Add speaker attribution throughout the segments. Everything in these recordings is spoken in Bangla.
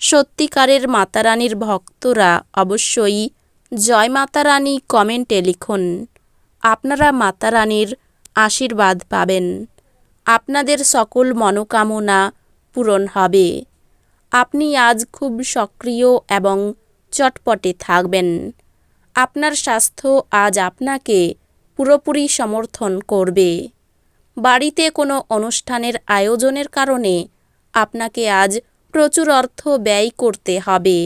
Speaker 1: সত্যিকারের মাতারানীর ভক্তরা অবশ্যই জয় মাতারানী কমেন্টে লিখুন। আপনারা মাতারানীর আশীর্বাদ পাবেন। আপনাদের সকল মনোকামনা পূরণ হবে। আপনি আজ খুব সক্রিয় এবং চটপটে থাকবেন। আপনার স্বাস্থ্য আজ আপনাকে পুরোপুরি সমর্থন করবে। বাড়িতে কোনো অনুষ্ঠানের আয়োজনের কারণে আপনাকে আজ প্রচুর অর্থ ব্যয় করতে হবে।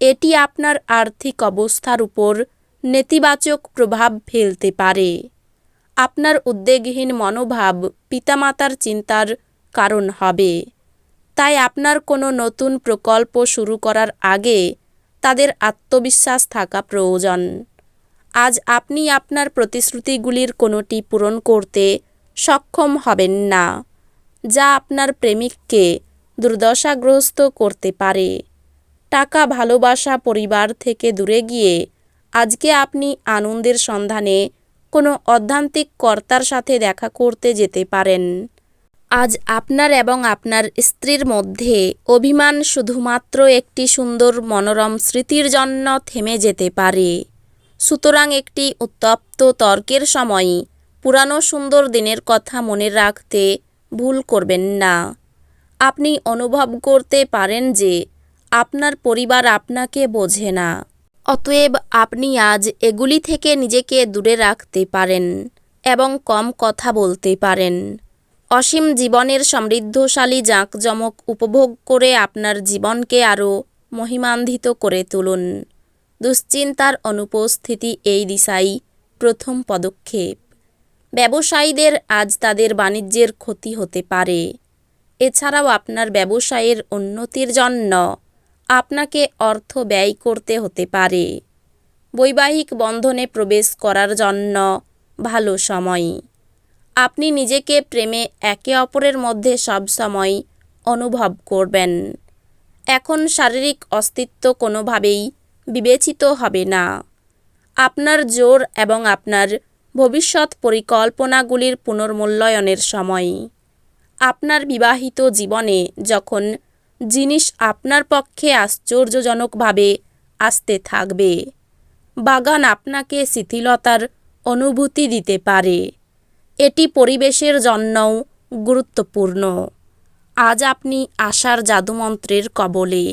Speaker 1: এটি আপনার আর্থিক অবস্থার উপর নেতিবাচক প্রভাব ফেলতে পারে। আপনার উদ্বেগহীন মনোভাব পিতামাতার চিন্তার কারণ হবে। তাই আপনার কোনো নতুন প্রকল্প শুরু করার আগে তাদের আত্মবিশ্বাস থাকা প্রয়োজন। আজ আপনি আপনার প্রতিশ্রুতিগুলির কোনোটি পূরণ করতে সক্ষম হবেন না, যা আপনার প্রেমিককে দুর্দশাগ্রস্ত করতে পারে। টাকা ভালোবাসা পরিবার থেকে দূরে গিয়ে আজকে আপনি আনন্দের সন্ধানে কোনো অধ্যান্তিক কর্তার সাথে দেখা করতে যেতে পারেন। আজ আপনার এবং আপনার স্ত্রীর মধ্যে অভিমান শুধুমাত্র একটি সুন্দর মনোরম স্মৃতির জন্য থেমে যেতে পারে। সুতরাং একটি উত্তপ্ত তর্কের সময় পুরানো সুন্দর দিনের কথা মনে রাখতে ভুল করবেন না। আপনি অনুভব করতে পারেন যে আপনার পরিবার আপনাকে বোঝে না। অতএব আপনি আজ এগুলি থেকে নিজেকে দূরে রাখতে পারেন এবং কম কথা বলতে পারেন। অসীম জীবনের সমৃদ্ধশালী জাঁকজমক উপভোগ করে আপনার জীবনকে আরও মহিমান্বিত করে তুলুন। দুশ্চিন্তার অনুপস্থিতি এই দিশাই প্রথম পদক্ষেপ। ব্যবসায়ীদের আজ তাদের বাণিজ্যের ক্ষতি হতে পারে। এছাড়াও আপনার ব্যবসায়ের উন্নতির জন্য আপনাকে অর্থ ব্যয় করতে হতে পারে। বৈবাহিক বন্ধনে প্রবেশ করার জন্য ভালো সময়। আপনি নিজেকে প্রেমে একে অপরের মধ্যে সব সময় অনুভব করবেন। এখন শারীরিক অস্তিত্ব কোনোভাবেই বিবেচিত হবে না। আপনার জোর এবং আপনার ভবিষ্যৎ পরিকল্পনাগুলির পুনর্মূল্যায়নের সময়। আপনার বিবাহিত জীবনে যখন জিনিস আপনার পক্ষে আশ্চর্যজনকভাবে আসতে থাকবে, বাগান আপনাকে শিথিলতার অনুভূতি দিতে পারে। এটি পরিবেশের জন্যও গুরুত্বপূর্ণ। আজ আপনি আশার জাদুমন্ত্রের কবলে।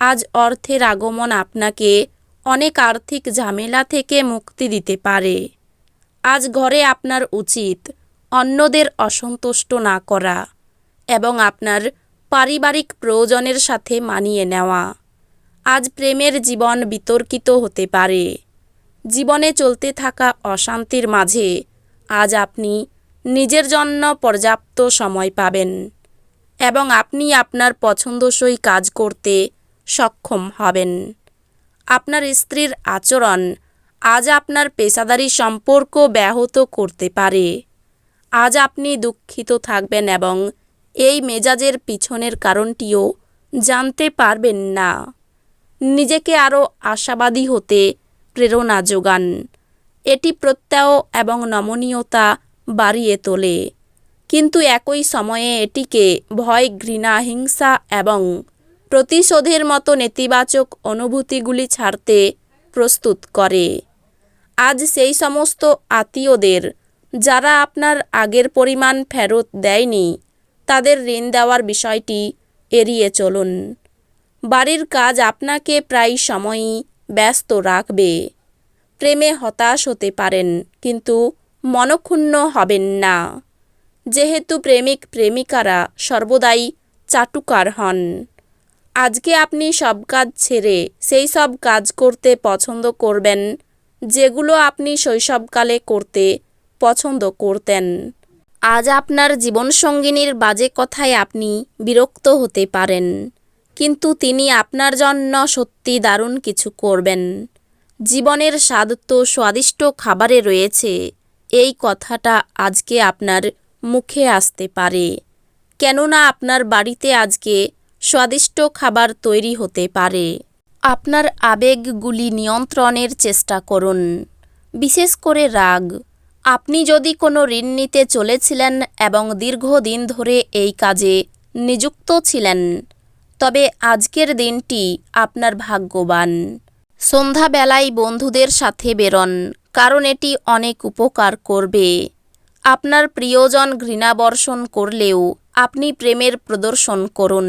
Speaker 1: আজ অর্থের আগমন আপনাকে অনেক আর্থিক ঝামেলা থেকে মুক্তি দিতে পারে। আজ ঘরে আপনার উচিত অন্যদের অসন্তুষ্ট না করা এবং আপনার পারিবারিক প্রয়োজনের সাথে মানিয়ে নেওয়া। আজ প্রেমের জীবন বিতর্কিত হতে পারে। জীবনে চলতে থাকা অশান্তির মাঝে আজ আপনি নিজের জন্য পর্যাপ্ত সময় পাবেন এবং আপনি আপনার পছন্দসই কাজ করতে সক্ষম হবেন। আপনার স্ত্রীর আচরণ আজ আপনার পেশাদারি সম্পর্ক ব্যাহত করতে পারে। আজ আপনি দুঃখিত থাকবেন এবং এই মেজাজের পিছনের কারণটিও জানতে পারবেন না। নিজেকে আরও আশাবাদী হতে প্রেরণা যোগান। এটি প্রত্যয় এবং নমনীয়তা বাড়িয়ে তোলে। কিন্তু একই সময়ে এটিকে ভয়, ঘৃণা, হিংসা এবং প্রতিশোধের মতো নেতিবাচক অনুভূতিগুলি ছাড়তে প্রস্তুত করে। আজ সেই সমস্ত আত্মীয়দের যারা আপনার আগের পরিমাণ ফেরত দেয়নি, তাদের ঋণ দেওয়ার বিষয়টি এড়িয়ে চলুন। বাড়ির কাজ আপনাকে প্রায় সময়ই ব্যস্ত রাখবে। প্রেমে হতাশ হতে পারেন, কিন্তু মনক্ষুণ্ণ হবেন না। যেহেতু প্রেমিক প্রেমিকারা সর্বদাই চাটুকার হন। আজকে আপনি সব কাজ ছেড়ে সেই সব কাজ করতে পছন্দ করবেন, যেগুলো আপনি শৈশবকালে করতে পছন্দ করতেন। আজ আপনার জীবনসঙ্গিনীর বাজে কথায় আপনি বিরক্ত হতে পারেন, কিন্তু তিনি আপনার জন্য সত্যি দারুণ কিছু করবেন। জীবনের স্বাদ তো স্বাদিষ্ট খাবারে রয়েছে, এই কথাটা আজকে আপনার মুখে আসতে পারে। কেননা আপনার বাড়িতে আজকে স্বাদিষ্ট খাবার তৈরি হতে পারে। আপনার আবেগগুলি নিয়ন্ত্রণের চেষ্টা করুন, বিশেষ করে রাগ। আপনি যদি কোনো ঋণ নিতে চলেছিলেন এবং দীর্ঘদিন ধরে এই কাজে নিযুক্ত ছিলেন, তবে আজকের দিনটি আপনার ভাগ্যবান। সন্ধ্যাবেলায় বন্ধুদের সাথে বেরোন, কারণ এটি অনেক উপকার করবে। আপনার প্রিয়জন ঘৃণাবর্ষণ করলেও আপনি প্রেমের প্রদর্শন করুন।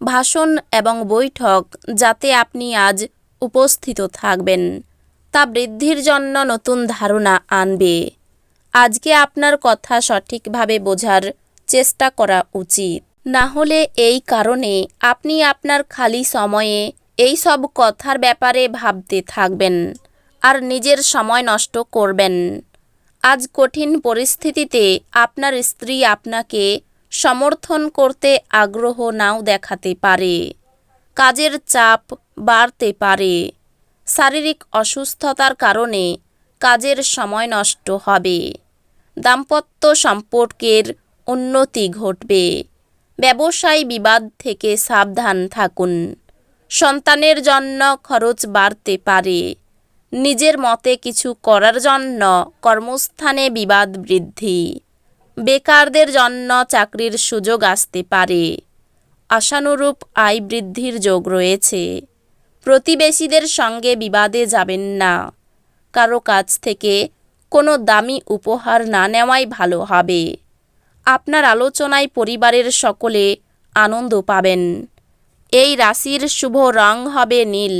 Speaker 1: ভাষণ এবং বৈঠক যাতে আপনি আজ উপস্থিত থাকবেন। তা বৃদ্ধির জন্য নতুন ধারণা আনবে। আজকে আপনার কথা সঠিকভাবে বোঝার চেষ্টা করা উচিত। না হলে এই কারণে আপনি আপনার খালি সময়ে এই সব কথার ব্যাপারে ভাবতে থাকবেন আর নিজের সময় নষ্ট করবেন। আজ কঠিন পরিস্থিতিতে আপনার স্ত্রী আপনাকে সমর্থন করতে আগ্রহ নাও দেখাতে পারে। কাজের চাপ বাড়তে পারে। শারীরিক অসুস্থতার কারণে কাজের সময় নষ্ট হবে। দাম্পত্য সম্পর্কের উন্নতি ঘটবে। ব্যবসায় বিবাদ থেকে সাবধান থাকুন। সন্তানের জন্য খরচ বাড়তে পারে। নিজের মতে কিছু করার জন্য কর্মস্থানে বিবাদ বৃদ্ধি। বেকারদের জন্য চাকরির সুযোগ আসতে পারে। আশানুরূপ আয় বৃদ্ধির যোগ রয়েছে। প্রতিবেশীদের সঙ্গে বিবাদে যাবেন না। কারও কাছ থেকে কোনো দামি উপহার না নেওয়াই ভালো হবে। আপনার আলোচনায় পরিবারের সকলে আনন্দ পাবেন। এই রাশির শুভ রং হবে নীল,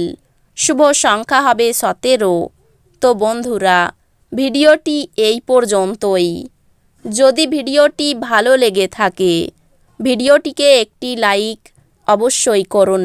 Speaker 1: শুভ সংখ্যা হবে সতেরো। তো বন্ধুরা, ভিডিওটি এই পর্যন্তই। যদি ভিডিওটি ভালো লেগে থাকে, ভিডিওটিকে একটি লাইক অবশ্যই করুন।